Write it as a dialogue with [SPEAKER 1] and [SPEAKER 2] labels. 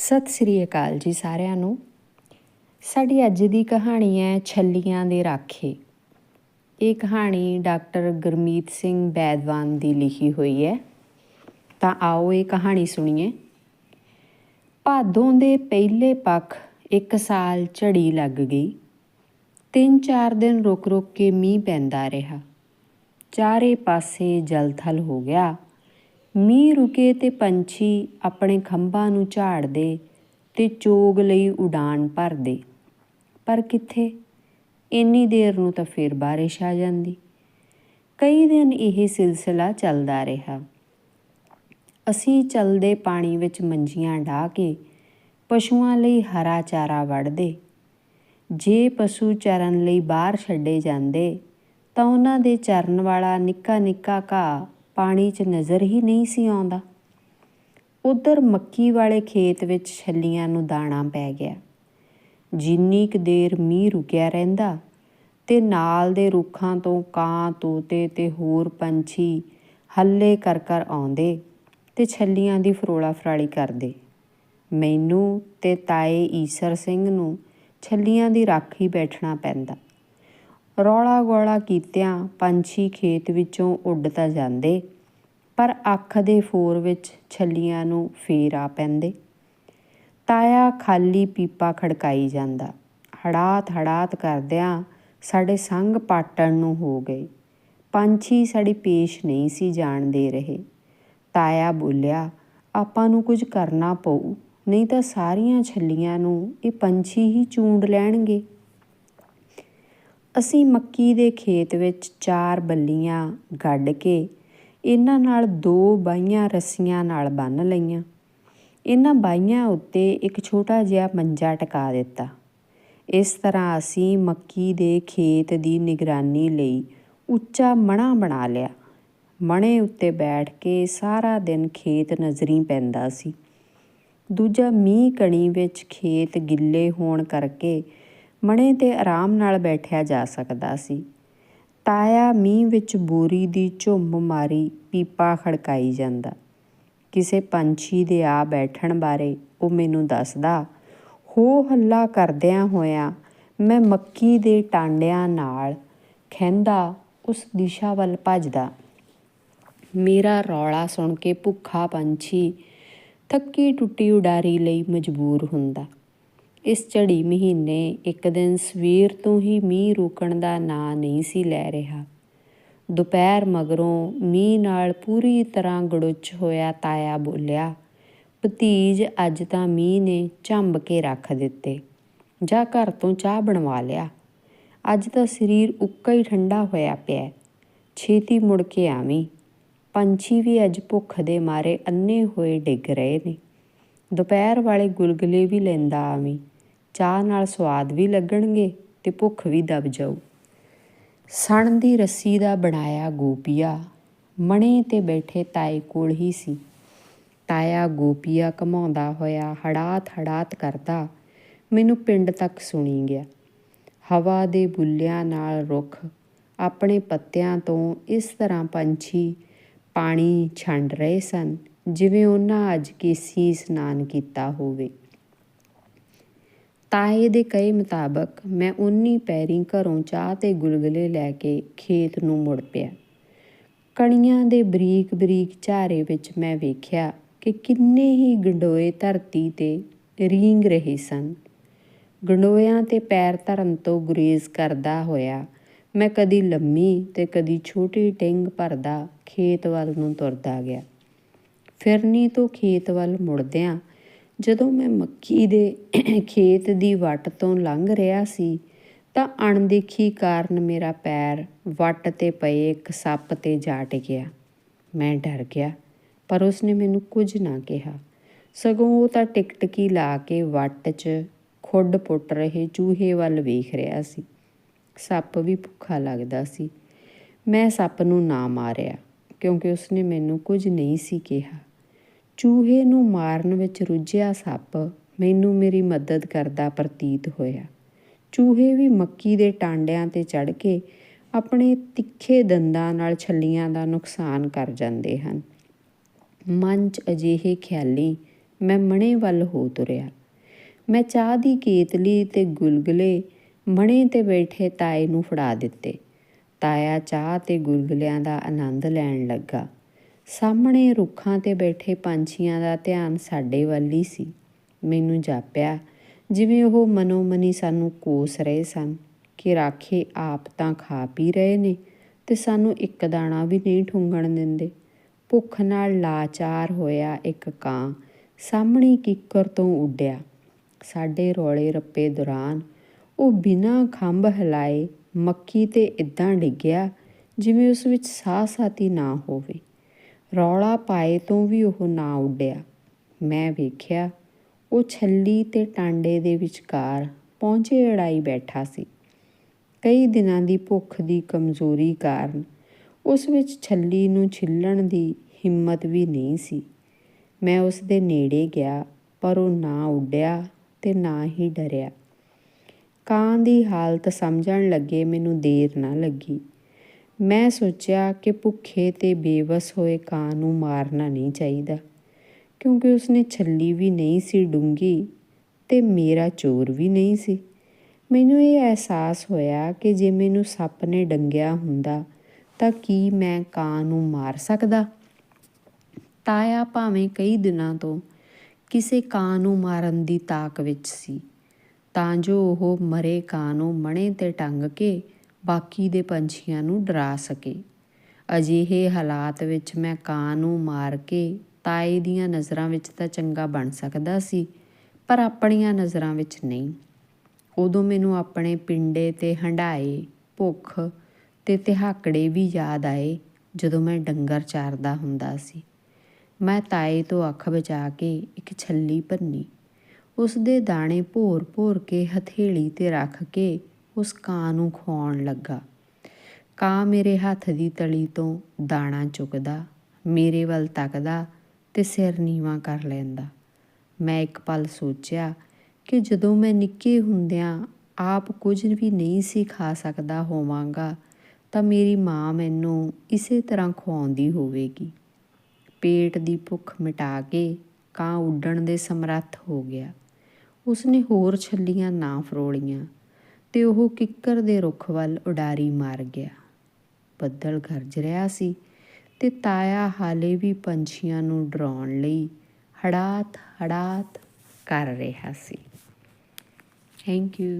[SPEAKER 1] ਸਤਿ ਸ੍ਰੀ ਅਕਾਲ ਜੀ ਸਾਰਿਆਂ ਨੂੰ। ਸਾਡੀ ਅੱਜ ਦੀ ਕਹਾਣੀ ਹੈ ਛੱਲੀਆਂ ਦੇ ਰਾਖੇ। ਇਹ ਕਹਾਣੀ ਡਾਕਟਰ ਗੁਰਮੀਤ ਸਿੰਘ ਬੈਦਵਾਨ ਦੀ ਲਿਖੀ ਹੋਈ ਹੈ। ਤਾਂ ਆਓ ਇਹ ਕਹਾਣੀ ਸੁਣੀਏ। ਭਾਦੋਂ ਦੇ ਪਹਿਲੇ ਪੱਖ ਇੱਕ ਸਾਲ ਝੜੀ ਲੱਗ ਗਈ। ਤਿੰਨ ਚਾਰ ਦਿਨ ਰੁਕ ਰੁਕ ਕੇ ਮੀਂਹ ਪੈਂਦਾ ਰਿਹਾ। ਚਾਰੇ ਪਾਸੇ ਜਲਥਲ ਹੋ ਗਿਆ। ਮੀਂਹ ਰੁਕੇ ਤੇ ਪੰਛੀ ਆਪਣੇ ਖੰਭਾਂ ਨੂੰ ਝਾੜਦੇ ਤੇ ਚੋਗ ਲਈ ਉਡਾਨ ਭਰਦੇ। ਪਰ ਕਿੱਥੇ? ਇੰਨੀ ਦੇਰ ਨੂੰ ਤਾਂ ਫਿਰ ਬਾਰਿਸ਼ ਆ ਜਾਂਦੀ। ਕਈ ਦਿਨ ਇਹ ਸਿਲਸਿਲਾ ਚੱਲਦਾ ਰਿਹਾ। ਅਸੀਂ ਚਲਦੇ ਪਾਣੀ ਵਿੱਚ ਮੰਜੀਆਂ ਢਾ ਕੇ ਪਸ਼ੂਆਂ ਲਈ ਹਰਾ ਚਾਰਾ ਵੜਦੇ। ਜੇ ਪਸ਼ੂ ਚਰਨ ਲਈ ਬਾਹਰ ਛੱਡੇ ਜਾਂਦੇ ਤਾਂ ਉਹਨਾਂ ਦੇ ਚਰਨ ਵਾਲਾ ਨਿੱਕਾ ਨਿੱਕਾ ਘਾਹ ਪਾਣੀ 'ਚ ਨਜ਼ਰ ਹੀ ਨਹੀਂ ਸੀ ਆਉਂਦਾ। ਉਧਰ ਮੱਕੀ ਵਾਲੇ ਖੇਤ ਵਿੱਚ ਛੱਲੀਆਂ ਨੂੰ ਦਾਣਾ ਪੈ ਗਿਆ। ਜਿੰਨੀ ਕੁ ਦੇਰ ਮੀਂਹ ਰੁਕਿਆ ਰਹਿੰਦਾ ਤੇ ਨਾਲ ਦੇ ਰੁੱਖਾਂ ਤੋਂ ਕਾਂ, ਤੋਤੇ ਤੇ ਹੋਰ ਪੰਛੀ ਹੱਲੇ ਕਰ ਕਰ ਆਉਂਦੇ ਤੇ ਛੱਲੀਆਂ ਦੀ ਫਰੋਲਾ ਫਰਾਲੀ ਕਰਦੇ। ਮੈਨੂੰ ਤੇ ਤਾਏ ਈਸਰ ਸਿੰਘ ਨੂੰ ਛੱਲੀਆਂ ਦੀ ਰਾਖੀ ਬੈਠਣਾ ਪੈਂਦਾ। ਰੌਲਾ ਗੋਲਾ ਕੀਤਿਆਂ ਪੰਛੀ ਖੇਤ ਵਿੱਚੋਂ ਉੱਡ ਤਾਂ ਜਾਂਦੇ, ਪਰ ਅੱਖ ਦੇ ਫੋਰ ਵਿੱਚ ਛੱਲੀਆਂ ਨੂੰ ਫੇਰ ਆ ਪੈਂਦੇ। ਤਾਇਆ ਖਾਲੀ ਪੀਪਾ ਖੜਕਾਈ ਜਾਂਦਾ। ਹੜਾਤ ਹੜਾਤ ਕਰਦਿਆਂ ਸਾਡੇ ਸੰਗ ਪਾਟਣ ਨੂੰ ਹੋ ਗਏ। ਪੰਛੀ ਸਾਡੀ ਪੇਸ਼ ਨਹੀਂ ਸੀ ਜਾਣ ਦੇ ਰਹੇ। ਤਾਇਆ ਬੋਲਿਆ, ਆਪਾਂ ਨੂੰ ਕੁਝ ਕਰਨਾ ਪਊ, ਨਹੀਂ ਤਾਂ ਸਾਰੀਆਂ ਛੱਲੀਆਂ ਨੂੰ ਇਹ ਪੰਛੀ ਹੀ ਚੂੰਡ ਲੈਣਗੇ। ਅਸੀਂ ਮੱਕੀ ਦੇ ਖੇਤ ਵਿੱਚ ਚਾਰ ਬੱਲੀਆਂ ਗੱਡ ਕੇ ਇਹਨਾਂ ਨਾਲ ਦੋ ਬਾਈਆਂ ਰੱਸੀਆਂ ਨਾਲ ਬੰਨ ਲਈਆਂ। ਇਹਨਾਂ ਬਾਈਆਂ ਉੱਤੇ ਇੱਕ ਛੋਟਾ ਜਿਹਾ ਮੰਜਾ ਟਿਕਾ ਦਿੱਤਾ। ਇਸ ਤਰ੍ਹਾਂ ਅਸੀਂ ਮੱਕੀ ਦੇ ਖੇਤ ਦੀ ਨਿਗਰਾਨੀ ਲਈ ਉੱਚਾ ਮਣਾ ਬਣਾ ਲਿਆ। ਮਣੇ ਉੱਤੇ ਬੈਠ ਕੇ ਸਾਰਾ ਦਿਨ ਖੇਤ ਨਜ਼ਰੀ ਪੈਂਦਾ ਸੀ। ਦੂਜਾ ਮੀਂਹ ਕਣੀ ਵਿੱਚ ਖੇਤ ਗਿੱਲੇ ਹੋਣ ਕਰਕੇ ਮਣੇ ਤੇ ਆਰਾਮ ਨਾਲ ਬੈਠਿਆ ਜਾ ਸਕਦਾ ਸੀ। ਤਾਇਆ ਮੀਂਹ ਵਿੱਚ ਬੋਰੀ ਦੀ ਝੁੰਮ ਮਾਰੀ ਪੀਪਾ ਖੜਕਾਈ ਜਾਂਦਾ। ਕਿਸੇ ਪੰਛੀ ਦੇ ਆ ਬੈਠਣ ਬਾਰੇ ਉਹ ਮੈਨੂੰ ਦੱਸਦਾ, ਹੋ ਹੱਲਾ ਕਰਦਿਆਂ ਹੋਇਆਂ ਮੈਂ ਮੱਕੀ ਦੇ ਟਾਂਡਿਆਂ ਨਾਲ ਖੈਂਦਾ ਉਸ ਦਿਸ਼ਾ ਵੱਲ ਭੱਜਦਾ। ਮੇਰਾ ਰੌਲਾ ਸੁਣ ਕੇ ਭੁੱਖਾ ਪੰਛੀ ਥੱਕੀ ਟੁੱਟੀ ਉਡਾਰੀ ਲਈ ਮਜਬੂਰ ਹੁੰਦਾ। ਇਸ ਝੜੀ ਮਹੀਨੇ ਇੱਕ ਦਿਨ ਸਵੇਰ ਤੋਂ ਹੀ ਮੀਂਹ ਰੁਕਣ ਦਾ ਨਾਂ ਨਹੀਂ ਸੀ ਲੈ ਰਿਹਾ। ਦੁਪਹਿਰ ਮਗਰੋਂ ਮੀਂਹ ਨਾਲ ਪੂਰੀ ਤਰ੍ਹਾਂ ਗੜੁੱਚ ਹੋਇਆ ਤਾਇਆ ਬੋਲਿਆ, ਭਤੀਜ, ਅੱਜ ਤਾਂ ਮੀਂਹ ਨੇ ਝੰਬ ਕੇ ਰੱਖ ਦਿੱਤੇ। ਜਾ ਘਰ ਤੋਂ ਚਾਹ ਬਣਵਾ ਲਿਆ। ਅੱਜ ਤਾਂ ਸਰੀਰ ਉੱਕਾ ਹੀ ਠੰਡਾ ਹੋਇਆ ਪਿਆ। ਛੇਤੀ ਮੁੜ ਕੇ ਆਵੀਂ। ਪੰਛੀ ਵੀ ਅੱਜ ਭੁੱਖ ਦੇ ਮਾਰੇ ਅੰਨੇ ਹੋਏ ਡਿੱਗ ਰਹੇ ਨੇ। ਦੁਪਹਿਰ ਵਾਲੇ ਗੁਲਗੁਲੇ ਵੀ ਲੈਂਦਾ ਆਵੀਂ। ਚਾਹ ਨਾਲ ਸਵਾਦ ਵੀ ਲੱਗਣਗੇ ਤੇ ਭੁੱਖ ਵੀ ਦਬ ਜਾਊ। ਸਣ ਦੀ ਰੱਸੀ ਦਾ ਬਣਾਇਆ ਗੋਪੀਆ ਮਣੇ ਤੇ ਬੈਠੇ ਤਾਏ ਕੋਲ ਹੀ ਸੀ। ਤਾਇਆ ਗੋਪੀਆ ਕਮਾਉਂਦਾ ਹੋਇਆ ਹੜਾਤ ਹੜਾਤ ਕਰਦਾ ਮੈਨੂੰ ਪਿੰਡ ਤੱਕ ਸੁਣੀ ਗਿਆ। ਹਵਾ ਦੇ ਬੁੱਲਿਆਂ ਨਾਲ ਰੁੱਖ ਆਪਣੇ ਪੱਤਿਆਂ ਤੋਂ ਇਸ ਤਰ੍ਹਾਂ ਪੰਛੀ ਪਾਣੀ ਛੰਡ ਰਹੇ ਸਨ। ਜਿਵੇਂ ਉਹਨਾਂ ਅੱਜ ਕੇਸੀ ਇਸ਼ਨਾਨ ਕੀਤਾ ਹੋਵੇ। ਤਾਏ ਦੇ ਕਹੇ ਮੁਤਾਬਕ ਮੈਂ ਉਨੀ ਪੈਰੀ ਘਰੋਂ ਚਾਹ ਤੇ ਗੁਲਗੁਲੇ ਲੈ ਕੇ ਖੇਤ ਨੂੰ ਮੁੜ ਪਿਆ। ਕਣੀਆਂ ਦੇ ਬਰੀਕ ਬਰੀਕ ਝਾਰੇ ਵਿੱਚ ਮੈਂ ਵੇਖਿਆ ਕਿ ਕਿੰਨੇ ਹੀ ਗੰਡੋਏ ਧਰਤੀ ਤੇ ਰੀਂਗ ਰਹੇ ਸਨ। ਗੰਡੋਇਆਂ ਤੇ ਪੈਰ ਧਰਨ ਤੋਂ ਗੁਰੇਜ਼ ਕਰਦਾ ਹੋਇਆ ਮੈਂ ਕਦੀ ਲੰਮੀ ਤੇ ਕਦੀ ਛੋਟੀ ਟਿੰਗ ਭਰਦਾ ਖੇਤ ਵੱਲ ਨੂੰ ਤੁਰਦਾ ਗਿਆ। ਫਿਰਨੀ ਤੋਂ ਖੇਤ ਵੱਲ ਮੁੜਦਿਆਂ ਜਦੋਂ ਮੈਂ ਮੱਕੀ ਦੇ ਖੇਤ ਦੀ ਵੱਟ ਤੋਂ ਲੰਘ ਰਿਹਾ ਸੀ ਤਾਂ ਅਣਦੇਖੀ ਕਾਰਨ ਮੇਰਾ ਪੈਰ ਵੱਟ ਤੇ ਪਏ ਇੱਕ ਸੱਪ ਤੇ ਜਾ ਟਿਕਿਆ। ਮੈਂ ਡਰ ਗਿਆ, ਪਰ ਉਸਨੇ ਮੈਨੂੰ ਕੁਝ ਨਾ ਕਿਹਾ। ਸਗੋਂ ਉਹ ਤਾਂ ਟਿਕਟਕੀ ਲਾ ਕੇ ਵੱਟ 'ਚ ਖੁੱਡ ਪੁੱਟ ਰਹੇ ਚੂਹੇ ਵੱਲ ਵੇਖ ਰਿਹਾ ਸੀ। ਸੱਪ ਵੀ ਭੁੱਖਾ ਲੱਗਦਾ ਸੀ। ਮੈਂ ਸੱਪ ਨੂੰ ਨਾ ਮਾਰਿਆ, ਕਿਉਂਕਿ ਉਸਨੇ ਮੈਨੂੰ ਕੁਝ ਨਹੀਂ ਸੀ ਕਿਹਾ। ਚੂਹੇ ਨੂੰ ਮਾਰਨ ਵਿੱਚ ਰੁੱਝਿਆ ਸੱਪ ਮੈਨੂੰ ਮੇਰੀ ਮਦਦ ਕਰਦਾ ਪ੍ਰਤੀਤ ਹੋਇਆ। ਚੂਹੇ ਵੀ ਮੱਕੀ ਦੇ ਟਾਂਡਿਆਂ ਤੇ ਚੜ ਕੇ ਆਪਣੇ ਤਿੱਖੇ ਦੰਦਾਂ ਨਾਲ ਛੱਲੀਆਂ ਦਾ ਨੁਕਸਾਨ ਕਰ ਜਾਂਦੇ ਹਨ। ਮਨ 'ਚ ਅਜਿਹੇ ਖਿਆਲੀ ਮੈਂ ਮਣੇ ਵੱਲ ਹੋ ਤੁਰਿਆ। ਮੈਂ ਚਾਹ ਦੀ ਕੇਤਲੀ ਤੇ ਗੁਲਗੁਲੇ ਮਣੇ ਤੇ ਬੈਠੇ ਤਾਏ ਨੂੰ ਫੜਾ ਦਿੱਤੇ। ਤਾਇਆ ਚਾਹ ਤੇ ਗੁਲਗੁਲਿਆਂ ਦਾ ਆਨੰਦ ਲੈਣ ਲੱਗਾ। ਸਾਹਮਣੇ ਰੁੱਖਾਂ ਤੇ ਬੈਠੇ ਪੰਛੀਆਂ ਦਾ ਧਿਆਨ ਸਾਡੇ ਵੱਲ ਹੀ ਸੀ। ਮੈਨੂੰ ਜਾਪਿਆ, ਜਿਵੇਂ ਉਹ ਮਨੋਮਨੀ ਸਾਨੂੰ ਕੋਸ ਰਹੇ ਸਨ ਕਿ ਰਾਖੇ ਆਪ ਤਾਂ ਖਾ ਪੀ ਰਹੇ ਨੇ ਤੇ ਸਾਨੂੰ ਇੱਕ ਦਾਣਾ ਵੀ ਨਹੀਂ ਠੁੰਗਣ ਦਿੰਦੇ। ਭੁੱਖ ਨਾਲ ਲਾਚਾਰ ਹੋਇਆ ਇੱਕ ਕਾਂ ਸਾਹਮਣੀ ਕਿੱਕਰ ਤੋਂ ਉੱਡਿਆ। ਸਾਡੇ ਰੋਲੇ ਰੱਪੇ ਦੌਰਾਨ ਉਹ ਬਿਨਾਂ ਖੰਭ ਹਿਲਾਏ ਮੱਕੀ ਤੇ ਇਦਾਂ ਡਿੱਗਿਆ ਜਿਵੇਂ ਉਸ ਵਿੱਚ ਸਾਹ ਸਾਤੀ ਨਾ ਹੋਵੇ। ਰੌਲਾ ਪਾਏ ਤੋਂ ਵੀ ਉਹ ਨਾ ਉੱਡਿਆ। ਮੈਂ ਵੇਖਿਆ, ਉਹ ਛੱਲੀ ਤੇ ਟਾਂਡੇ ਦੇ ਵਿਚਕਾਰ ਪਹੁੰਚੇ ਅੜਾਈ ਬੈਠਾ ਸੀ। ਕਈ ਦਿਨਾਂ ਦੀ ਭੁੱਖ ਦੀ ਕਮਜ਼ੋਰੀ ਕਾਰਨ ਉਸ ਵਿੱਚ ਛੱਲੀ ਨੂੰ ਛਿੱਲਣ ਦੀ ਹਿੰਮਤ ਵੀ ਨਹੀਂ ਸੀ। ਮੈਂ ਉਸ ਦੇ ਨੇੜੇ ਗਿਆ, ਪਰ ਉਹ ਨਾ ਉੱਡਿਆ ਤੇ ਨਾ ਹੀ ਡਰਿਆ। ਕਾਂ ਦੀ ਹਾਲਤ ਸਮਝਣ ਲੱਗੇ ਮੈਨੂੰ ਦੇਰ ਨਾ ਲੱਗੀ। ਮੈਂ ਸੋਚਿਆ ਕਿ ਭੁੱਖੇ ਤੇ ਬੇਵਸ ਹੋਏ ਕਾਂ ਨੂੰ ਮਾਰਨਾ ਨਹੀਂ ਚਾਹੀਦਾ, ਕਿਉਂਕਿ ਉਸਨੇ ਛੱਲੀ ਵੀ ਨਹੀਂ ਸੀ ਡੂੰਗੀ ਤੇ ਮੇਰਾ ਚੋਰ ਵੀ ਨਹੀਂ ਸੀ। ਮੈਨੂੰ ਇਹ ਅਹਿਸਾਸ ਹੋਇਆ ਕਿ ਜੇ ਮੈਨੂੰ ਸੱਪ ਨੇ ਡੰਗਿਆ ਹੁੰਦਾ ਤਾਂ ਕੀ ਮੈਂ ਕਾਂ ਨੂੰ ਮਾਰ ਸਕਦਾ? ਤਾਇਆ ਭਾਵੇਂ ਕਈ ਦਿਨਾਂ ਤੋਂ ਕਿਸੇ ਕਾਂ ਨੂੰ ਮਾਰਨ ਦੀ ਤਾਕ ਵਿੱਚ ਸੀ, ਤਾਂ ਜੋ ਉਹ ਮਰੇ ਕਾਂ ਨੂੰ ਮਣੇ ਤੇ ਟੰਗ ਕੇ ਬਾਕੀ ਦੇ ਪੰਛੀਆਂ ਨੂੰ ਡਰਾ ਸਕੇ। ਅਜਿਹੇ ਹਾਲਾਤ ਵਿੱਚ ਮੈਂ ਕਾਂ ਨੂੰ ਮਾਰ ਕੇ ਤਾਏ ਦੀਆਂ ਨਜ਼ਰਾਂ ਵਿੱਚ ਤਾਂ ਚੰਗਾ ਬਣ ਸਕਦਾ ਸੀ, ਪਰ ਆਪਣੀਆਂ ਨਜ਼ਰਾਂ ਵਿੱਚ ਨਹੀਂ। ਉਦੋਂ ਮੈਨੂੰ ਆਪਣੇ ਪਿੰਡੇ ਤੇ ਹੰਡਾਏ ਭੁੱਖ ਤੇ ਤਿਹਾਕੜੇ ਵੀ ਯਾਦ ਆਏ ਜਦੋਂ ਮੈਂ ਡੰਗਰ ਚਾਰਦਾ ਹੁੰਦਾ ਸੀ। ਮੈਂ ਤਾਏ ਤੋਂ ਅੱਖ ਬਚਾ ਕੇ ਇੱਕ ਛੱਲੀ ਭੰਨੀ ਉਸ ਦੇ ਦਾਣੇ ਭੋਰ-ਭੋਰ ਕੇ ਹਥੇਲੀ ਤੇ ਰੱਖ ਕੇ ਉਸ ਕਾਂ ਨੂੰ ਖਵਾਉਣ ਲੱਗਾ। ਕਾਂ ਮੇਰੇ ਹੱਥ ਦੀ ਤਲੀ ਤੋਂ ਦਾਣਾ ਚੁੱਕਦਾ ਮੇਰੇ ਵੱਲ ਤੱਕਦਾ ਤੇ ਸਿਰ ਨੀਵਾ ਕਰ ਲੈਂਦਾ। ਮੈਂ ਇੱਕ ਪਲ ਸੋਚਿਆ ਕਿ ਜਦੋਂ ਮੈਂ ਨਿੱਕੇ ਹੁੰਦਿਆਂ ਆਪ ਕੁਝ ਵੀ ਨਹੀਂ ਸੀ ਖਾ ਸਕਦਾ ਹੋਵਾਂਗਾ, ਤਾਂ ਮੇਰੀ ਮਾਂ ਮੈਨੂੰ ਇਸੇ ਤਰ੍ਹਾਂ ਖਵਾਉਂਦੀ ਹੋਵੇਗੀ। ਪੇਟ ਦੀ ਭੁੱਖ ਮਿਟਾ ਕੇ ਕਾਂ ਉੱਡਣ ਦੇ ਸਮਰੱਥ ਹੋ ਗਿਆ। ਉਸਨੇ ਹੋਰ ਛੱਲੀਆਂ ਨਾ ਫਰੋਲੀਆਂ। ਤੇ ਉਹ ਕਿੱਕਰ ਦੇ ਰੁੱਖ ਵੱਲ ਉਡਾਰੀ ਮਾਰ ਗਿਆ। ਬੱਦਲ ਗਰਜ ਰਿਹਾ ਸੀ ਤੇ ਤਾਇਆ ਹਾਲੇ ਵੀ ਪੰਛੀਆਂ ਨੂੰ ਡਰਾਉਣ ਲਈ ਹੜਾਤ ਹੜਾਤ ਕਰ ਰਿਹਾ ਸੀ। Thank you